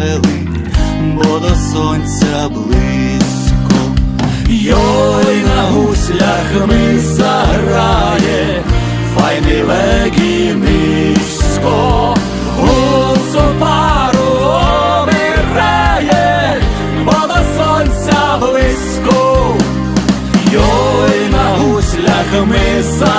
вели, бо до сонця близько, Йой на гуслях ми заграє, файний легі низько, гусу пару обирає, бо сонця близько, Йой на гуслях ми за.